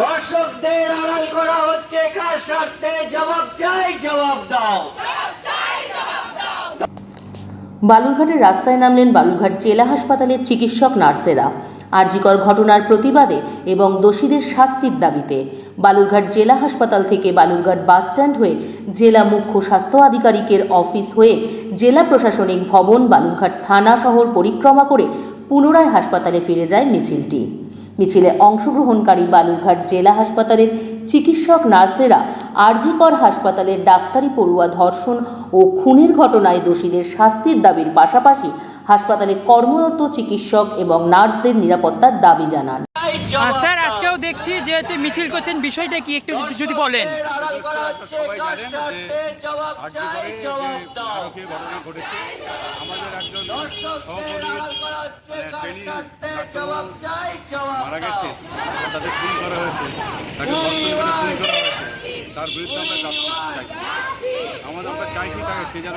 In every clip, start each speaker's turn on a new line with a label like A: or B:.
A: দর্শকদের আড়াল করা হচ্ছে, কার স্বার্থে? জবাব চাই, জবাব দাও।
B: বালুরঘাটের রাস্তায় নামলেন বালুরঘাট জেলা হাসপাতালের চিকিৎসক নার্সেরা। আরজিকর ঘটনার প্রতিবাদে এবং দোষীদের শাস্তির দাবিতে বালুরঘাট জেলা হাসপাতাল থেকে বালুরঘাট বাসস্ট্যান্ড হয়ে জেলা মুখ্য স্বাস্থ্য আধিকারিকের অফিস হয়ে জেলা প্রশাসনিক ভবন বালুরঘাট থানা শহর পরিক্রমা করে পুনরায় হাসপাতালে ফিরে যায় মিছিলটি। মিছিলে অংশগ্রহণকারী বালুরঘাট জেলা হাসপাতালের চিকিৎসক নার্সেরা আরজিকর হাসপাতালের ডাক্তারি পড়ুয়া ধর্ষণ ও খুনের ঘটনায় দোষীদের শাস্তির দাবির পাশাপাশি হাসপাতালে কর্মরত চিকিৎসক এবং নার্সদের নিরাপত্তার দাবি জানান।
C: স্যার আজকেও দেখছি যে হচ্ছে মিছিল করছেন বিষয়টা কি একটু যদি বলেন।
D: সবাই জানেন যে আর্যিকরে যে নারকীয় ঘটনা ঘটেছে মারা গেছে তাদের খুন করা হয়েছে তাকে তার বিরুদ্ধে আমরা জাস্টিস চাইছি আমাদের আমরা চাইছি তাকে সে যেন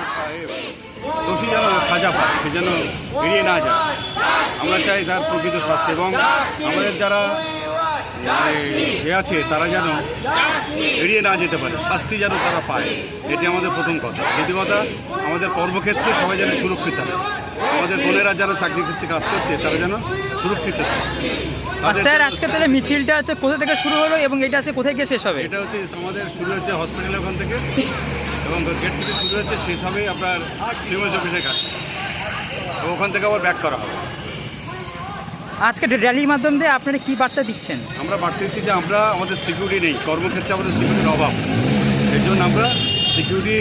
D: দোষী যেন সাজা পায় সে যেন এড়িয়ে না যায় আমরা চাই তার প্রকৃত শাস্তি এবং আমাদের যারা এ আছে তারা যেন এড়িয়ে না যেতে পারে শাস্তি যেন তারা পায় এটি আমাদের প্রথম কথা। দ্বিতীয় কথা আমাদের কর্মক্ষেত্রে সবাই যেন সুরক্ষিত হয়। আমাদের বোনেরা যারা চাকরি করছে কাজ করছে তারা যেন সুরক্ষিত
C: স্যার আজকে তাহলে মিছিলটা হচ্ছে কোথা থেকে শুরু হলো এবং এটা আছে কোথায় গিয়ে শেষ হবে?
D: এটা হচ্ছে আমাদের শুরু হচ্ছে হসপিটাল ওখান থেকে এবং গেট থেকে শুরু হচ্ছে শেষ হবে আপনার সিএমএস অফিসের কাছে। ওখান থেকে আবার ব্যাক করা হবে।
C: আজকে র্যালির মাধ্যম দিয়ে আপনারা কি বার্তা দিচ্ছেন?
D: আমরা বার্তা দিচ্ছি যে আমরা আমাদের সিকিউরিটি নেই, কর্মক্ষেত্রে আমাদের সিকিউরিটির অভাব। সেই জন্য আমরা সিকিউরিটি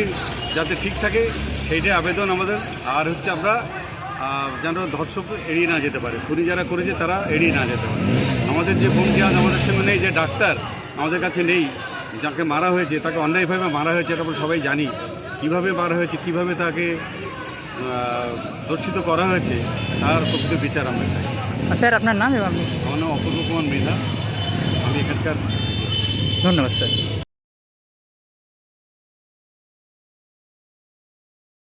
D: যাতে ঠিক থাকে, সেইটাই আবেদন আমাদের। আর হচ্ছে আমরা যেন ধর্ষক এড়িয়ে না যেতে পারে। খুনি যারা করেছে তারা এড়িয়ে না যেতে পারে। আমাদের যে বোনটি আজ আমাদের সঙ্গে নেই, যে ডাক্তার আমাদের কাছে নেই, যাকে মারা হয়েছে, তাকে অন্যায়ভাবে মারা হয়েছে, এটা আমরা সবাই জানি। কীভাবে মারা হয়েছে, কীভাবে তাকে ধর্ষিত করা হয়েছে তার প্রকৃত বিচার আমরা চাই।
C: স্যার আপনার নাম এবং আপনি?
D: আমার নাম অপূর্ব কুমার মৃধা। আমি এখানকার
C: ধন্যবাদ স্যার।